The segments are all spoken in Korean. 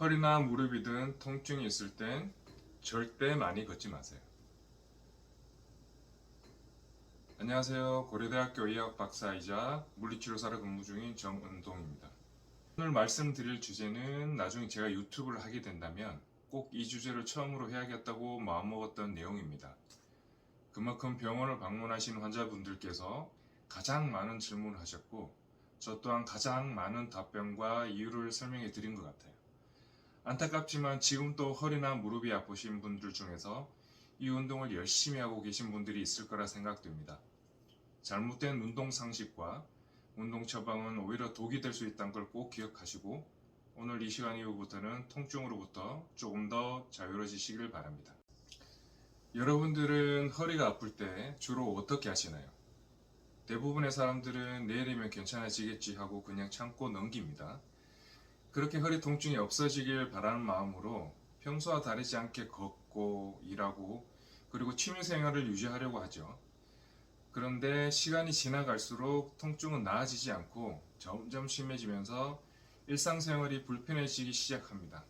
허리나 무릎이든 통증이 있을 땐 절대 많이 걷지 마세요. 안녕하세요. 고려대학교 의학 박사이자 물리치료사로 근무 중인 정은동입니다. 오늘 말씀드릴 주제는 나중에 제가 유튜브를 하게 된다면 꼭 이 주제를 처음으로 해야겠다고 마음먹었던 내용입니다. 그만큼 병원을 방문하신 환자분들께서 가장 많은 질문을 하셨고 저 또한 가장 많은 답변과 이유를 설명해 드린 것 같아요. 안타깝지만 지금 또 허리나 무릎이 아프신 분들 중에서 이 운동을 열심히 하고 계신 분들이 있을 거라 생각됩니다. 잘못된 운동 상식과 운동 처방은 오히려 독이 될 수 있다는 걸 꼭 기억하시고 오늘 이 시간 이후부터는 통증으로부터 조금 더 자유로워지시길 바랍니다. 여러분들은 허리가 아플 때 주로 어떻게 하시나요? 대부분의 사람들은 내일이면 괜찮아지겠지 하고 그냥 참고 넘깁니다. 그렇게 허리 통증이 없어지길 바라는 마음으로 평소와 다르지 않게 걷고 일하고 그리고 취미 생활을 유지하려고 하죠. 그런데 시간이 지나갈수록 통증은 나아지지 않고 점점 심해지면서 일상생활이 불편해지기 시작합니다.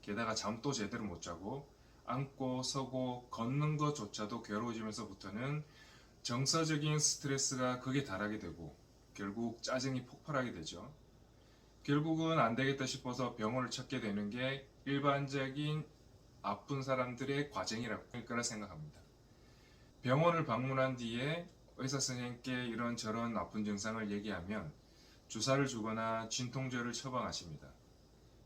게다가 잠도 제대로 못 자고 앉고 서고 걷는 것조차도 괴로워지면서부터는 정서적인 스트레스가 극에 달하게 되고 결국 짜증이 폭발하게 되죠. 결국은 안 되겠다 싶어서 병원을 찾게 되는 게 일반적인 아픈 사람들의 과정이라고 할 거라 생각합니다. 병원을 방문한 뒤에 의사 선생님께 이런 저런 아픈 증상을 얘기하면 주사를 주거나 진통제를 처방하십니다.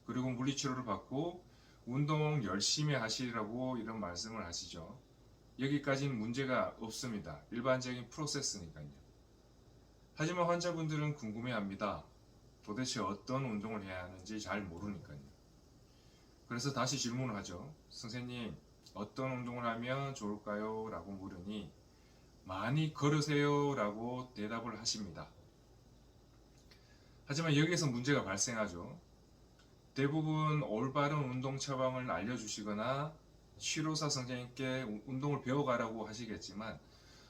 그리고 물리치료를 받고 운동 열심히 하시라고 이런 말씀을 하시죠. 여기까지는 문제가 없습니다. 일반적인 프로세스니까요. 하지만 환자분들은 궁금해합니다. 도대체 어떤 운동을 해야 하는지 잘 모르니까요. 그래서 다시 질문을 하죠. 선생님, 어떤 운동을 하면 좋을까요? 라고 물으니 많이 걸으세요 라고 대답을 하십니다. 하지만 여기에서 문제가 발생하죠. 대부분 올바른 운동 처방을 알려주시거나 치료사 선생님께 운동을 배워가라고 하시겠지만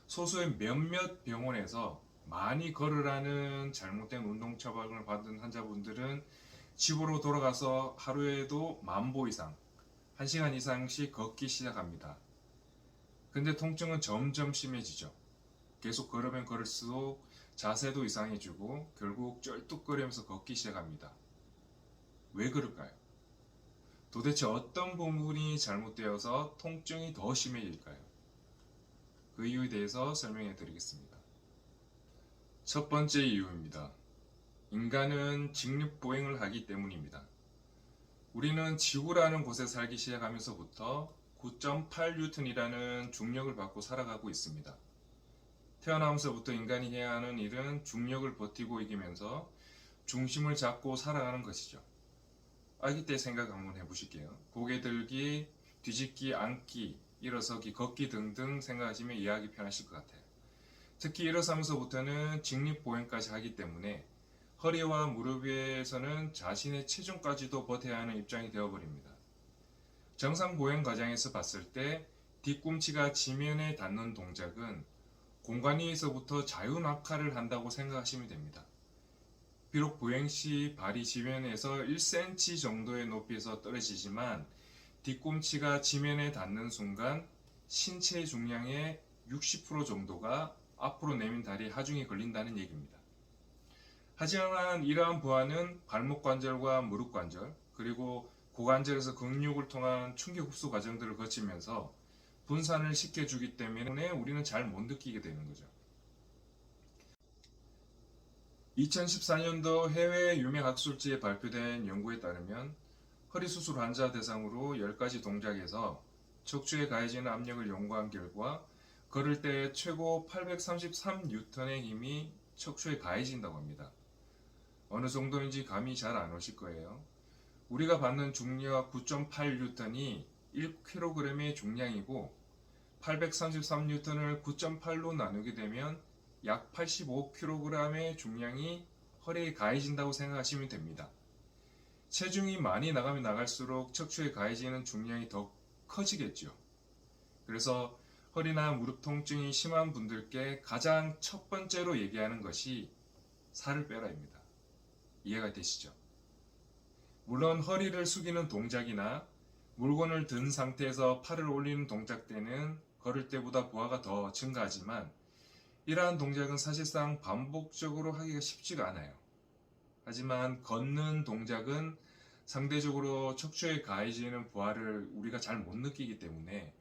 소수의 몇몇 병원에서 많이 걸으라는 잘못된 운동 처방을 받은 환자분들은 집으로 돌아가서 하루에도 만보 이상, 1시간 이상씩 걷기 시작합니다. 근데 통증은 점점 심해지죠. 계속 걸으면 걸을수록 자세도 이상해지고 결국 쩔뚝거리면서 걷기 시작합니다. 왜 그럴까요? 도대체 어떤 부분이 잘못되어서 통증이 더 심해질까요? 그 이유에 대해서 설명해 드리겠습니다. 첫 번째 이유입니다. 인간은 직립보행을 하기 때문입니다. 우리는 지구라는 곳에 살기 시작하면서부터 9.8뉴턴이라는 중력을 받고 살아가고 있습니다. 태어나면서부터 인간이 해야 하는 일은 중력을 버티고 이기면서 중심을 잡고 살아가는 것이죠. 아기 때 생각 한번 해보실게요. 고개 들기, 뒤집기, 앉기, 일어서기, 걷기 등등 생각하시면 이해하기 편하실 것 같아요. 특히 일어서면서부터는 직립보행까지 하기 때문에 허리와 무릎에서는 자신의 체중까지도 버텨야 하는 입장이 되어버립니다. 정상 보행 과정에서 봤을 때 뒤꿈치가 지면에 닿는 동작은 공간 위에서부터 자유낙하를 한다고 생각하시면 됩니다. 비록 보행 시 발이 지면에서 1cm 정도의 높이에서 떨어지지만 뒤꿈치가 지면에 닿는 순간 신체 중량의 60% 정도가 앞으로 내민 다리 하중에 걸린다는 얘기입니다. 하지만 이러한 부하는 발목 관절과 무릎 관절 그리고 고관절에서 근육을 통한 충격 흡수 과정들을 거치면서 분산을 시켜주기 때문에 우리는 잘 못 느끼게 되는 거죠. 2014년도 해외 유명 학술지에 발표된 연구에 따르면 허리 수술 환자 대상으로 10가지 동작에서 척추에 가해지는 압력을 연구한 결과 걸을 때 최고 833N의 힘이 척추에 가해진다고 합니다. 어느 정도인지 감이 잘 안 오실 거예요. 우리가 받는 중력 9.8N이 1kg의 중량이고 833N을 9.8로 나누게 되면 약 85kg의 중량이 허리에 가해진다고 생각하시면 됩니다. 체중이 많이 나가면 나갈수록 척추에 가해지는 중량이 더 커지겠죠. 그래서 허리나 무릎 통증이 심한 분들께 가장 첫 번째로 얘기하는 것이 살을 빼라입니다. 이해가 되시죠? 물론 허리를 숙이는 동작이나 물건을 든 상태에서 팔을 올리는 동작 때는 걸을 때보다 부하가 더 증가하지만 이러한 동작은 사실상 반복적으로 하기가 쉽지가 않아요. 하지만 걷는 동작은 상대적으로 척추에 가해지는 부하를 우리가 잘 못 느끼기 때문에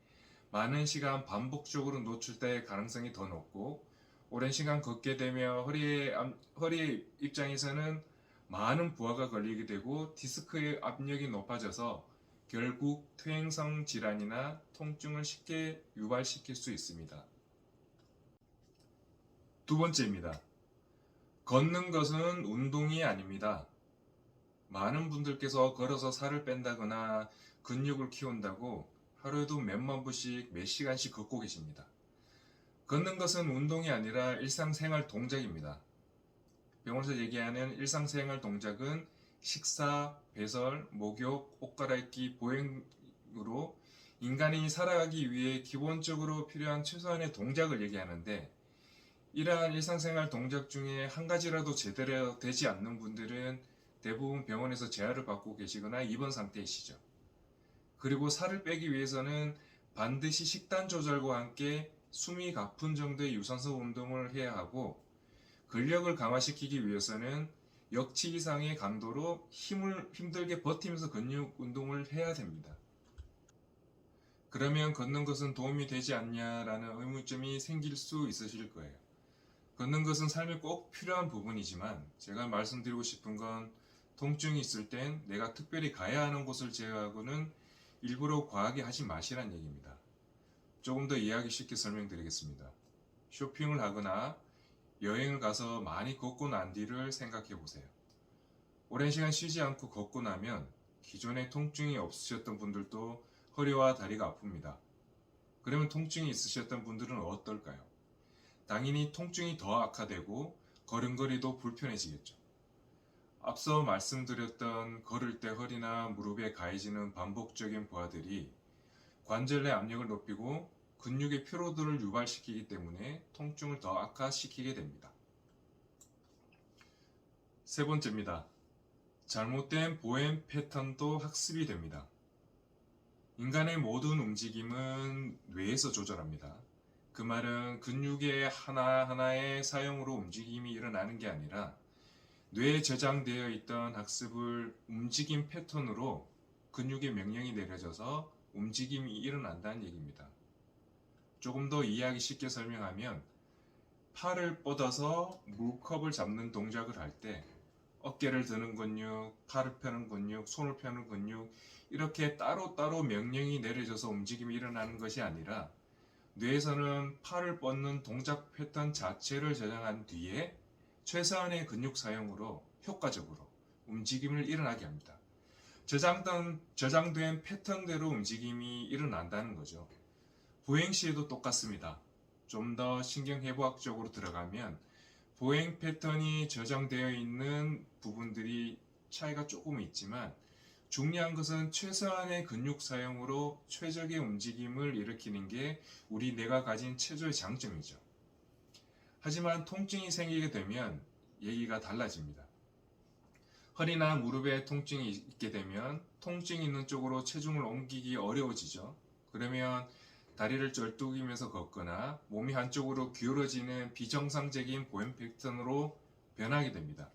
많은 시간 반복적으로 노출될 가능성이 더 높고 오랜 시간 걷게 되면 허리의, 암- 허리 입장에서는 많은 부하가 걸리게 되고 디스크의 압력이 높아져서 결국 퇴행성 질환이나 통증을 쉽게 유발시킬 수 있습니다. 두 번째입니다. 걷는 것은 운동이 아닙니다. 많은 분들께서 걸어서 살을 뺀다거나 근육을 키운다고 하루에도 몇만步씩 몇 시간씩 걷고 계십니다. 걷는 것은 운동이 아니라 일상생활 동작입니다. 병원에서 얘기하는 일상생활 동작은 식사, 배설, 목욕, 옷 갈아입기, 보행으로 인간이 살아가기 위해 기본적으로 필요한 최소한의 동작을 얘기하는데 이러한 일상생활 동작 중에 한 가지라도 제대로 되지 않는 분들은 대부분 병원에서 재활을 받고 계시거나 입원 상태이시죠. 그리고 살을 빼기 위해서는 반드시 식단 조절과 함께 숨이 가쁜 정도의 유산소 운동을 해야 하고 근력을 강화시키기 위해서는 역치 이상의 강도로 힘을 힘들게 버티면서 근육 운동을 해야 됩니다. 그러면 걷는 것은 도움이 되지 않냐라는 의문점이 생길 수 있으실 거예요. 걷는 것은 삶에 꼭 필요한 부분이지만 제가 말씀드리고 싶은 건 통증이 있을 땐 내가 특별히 가야 하는 곳을 제외하고는 일부러 과하게 하지 마시란 얘기입니다. 조금 더 이해하기 쉽게 설명드리겠습니다. 쇼핑을 하거나 여행을 가서 많이 걷고 난 뒤를 생각해 보세요. 오랜 시간 쉬지 않고 걷고 나면 기존에 통증이 없으셨던 분들도 허리와 다리가 아픕니다. 그러면 통증이 있으셨던 분들은 어떨까요? 당연히 통증이 더 악화되고 걸음걸이도 불편해지겠죠. 앞서 말씀드렸던 걸을 때 허리나 무릎에 가해지는 반복적인 부하들이 관절 내 압력을 높이고 근육의 피로도를 유발시키기 때문에 통증을 더 악화시키게 됩니다. 세 번째입니다. 잘못된 보행 패턴도 학습이 됩니다. 인간의 모든 움직임은 뇌에서 조절합니다. 그 말은 근육의 하나하나의 사용으로 움직임이 일어나는 게 아니라 뇌에 저장되어 있던 학습을 움직임 패턴으로 근육의 명령이 내려져서 움직임이 일어난다는 얘기입니다. 조금 더 이해하기 쉽게 설명하면 팔을 뻗어서 물컵을 잡는 동작을 할 때 어깨를 드는 근육, 팔을 펴는 근육, 손을 펴는 근육 이렇게 따로따로 명령이 내려져서 움직임이 일어나는 것이 아니라 뇌에서는 팔을 뻗는 동작 패턴 자체를 저장한 뒤에 최소한의 근육 사용으로 효과적으로 움직임을 일어나게 합니다. 저장된, 저장된 패턴대로 움직임이 일어난다는 거죠. 보행 시에도 똑같습니다. 좀 더 신경해부학적으로 들어가면 보행 패턴이 저장되어 있는 부분들이 차이가 조금 있지만 중요한 것은 최소한의 근육 사용으로 최적의 움직임을 일으키는 게 우리 뇌가 가진 최초의 장점이죠. 하지만 통증이 생기게 되면 얘기가 달라집니다. 허리나 무릎에 통증이 있게 되면 통증 있는 쪽으로 체중을 옮기기 어려워지죠. 그러면 다리를 쩔뚝이면서 걷거나 몸이 한쪽으로 기울어지는 비정상적인 보행 패턴으로 변하게 됩니다.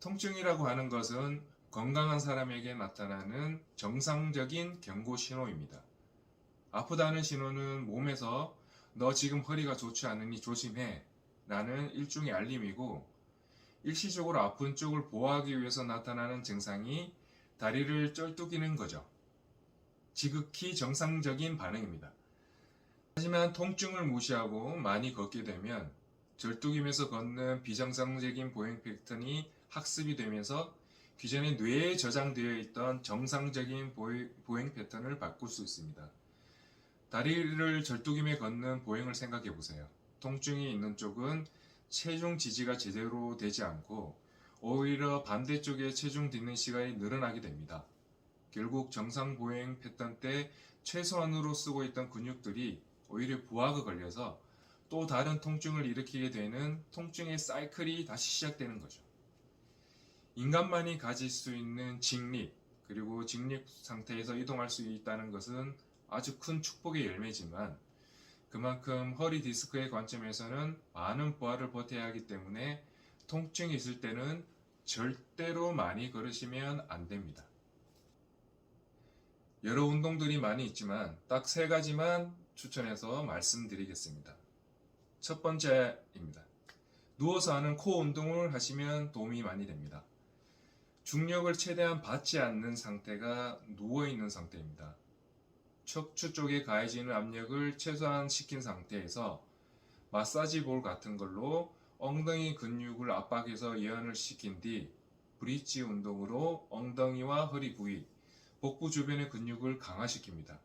통증이라고 하는 것은 건강한 사람에게 나타나는 정상적인 경고 신호입니다. 아프다는 신호는 몸에서 너 지금 허리가 좋지 않으니 조심해 라는 일종의 알림이고 일시적으로 아픈 쪽을 보호하기 위해서 나타나는 증상이 다리를 쩔뚝이는 거죠. 지극히 정상적인 반응입니다. 하지만 통증을 무시하고 많이 걷게 되면 절뚝이면서 걷는 비정상적인 보행 패턴이 학습이 되면서 기존에 뇌에 저장되어 있던 정상적인 보행 패턴을 바꿀 수 있습니다. 다리를 절뚝임에 걷는 보행을 생각해 보세요. 통증이 있는 쪽은 체중 지지가 제대로 되지 않고 오히려 반대쪽에 체중 딛는 시간이 늘어나게 됩니다. 결국 정상 보행 패턴 때 최소한으로 쓰고 있던 근육들이 오히려 부하가 걸려서 또 다른 통증을 일으키게 되는 통증의 사이클이 다시 시작되는 거죠. 인간만이 가질 수 있는 직립 그리고 직립 상태에서 이동할 수 있다는 것은 아주 큰 축복의 열매지만 그만큼 허리 디스크의 관점에서는 많은 부하를 버텨야 하기 때문에 통증이 있을 때는 절대로 많이 걸으시면 안 됩니다. 여러 운동들이 많이 있지만 딱 세 가지만 추천해서 말씀드리겠습니다. 첫 번째입니다. 누워서 하는 코어 운동을 하시면 도움이 많이 됩니다. 중력을 최대한 받지 않는 상태가 누워 있는 상태입니다. 척추 쪽에 가해지는 압력을 최소한 시킨 상태에서 마사지 볼 같은 걸로 엉덩이 근육을 압박해서 예언을 시킨 뒤 브릿지 운동으로 엉덩이와 허리 부위, 복부 주변의 근육을 강화시킵니다.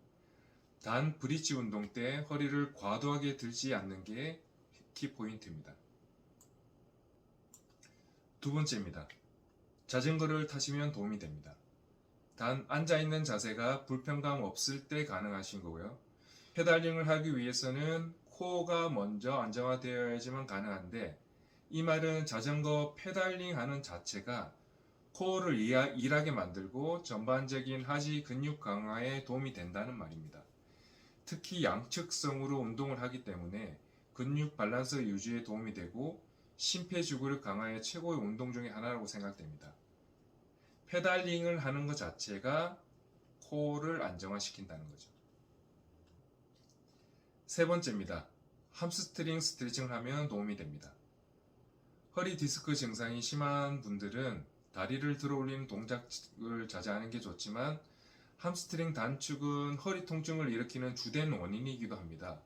단 브릿지 운동 때 허리를 과도하게 들지 않는 게 키포인트입니다. 두 번째입니다. 자전거를 타시면 도움이 됩니다. 단 앉아있는 자세가 불편감 없을 때 가능하신 거고요. 페달링을 하기 위해서는 코어가 먼저 안정화되어야지만 가능한데 이 말은 자전거 페달링 하는 자체가 코어를 일하게 만들고 전반적인 하지 근육 강화에 도움이 된다는 말입니다. 특히 양측성으로 운동을 하기 때문에 근육 밸런스 유지에 도움이 되고 심폐지구력 강화의 최고의 운동 중의 하나라고 생각됩니다. 페달링을 하는 것 자체가 코어를 안정화시킨다는 거죠. 세 번째입니다. 함스트링 스트레칭을 하면 도움이 됩니다. 허리 디스크 증상이 심한 분들은 다리를 들어 올리는 동작을 자제하는 게 좋지만 함스트링 단축은 허리 통증을 일으키는 주된 원인이기도 합니다.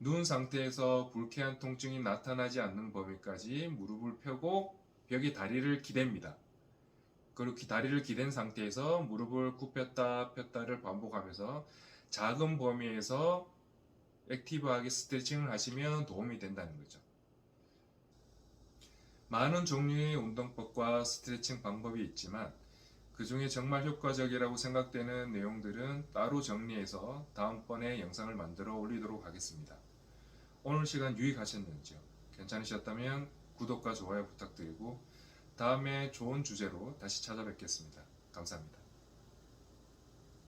누운 상태에서 불쾌한 통증이 나타나지 않는 범위까지 무릎을 펴고 벽에 다리를 기댑니다. 그렇게 다리를 기댄 상태에서 무릎을 굽혔다 폈다를 반복하면서 작은 범위에서 액티브하게 스트레칭을 하시면 도움이 된다는 거죠. 많은 종류의 운동법과 스트레칭 방법이 있지만 그 중에 정말 효과적이라고 생각되는 내용들은 따로 정리해서 다음번에 영상을 만들어 올리도록 하겠습니다. 오늘 시간 유익하셨는지요? 괜찮으셨다면 구독과 좋아요 부탁드리고 다음에 좋은 주제로 다시 찾아뵙겠습니다. 감사합니다.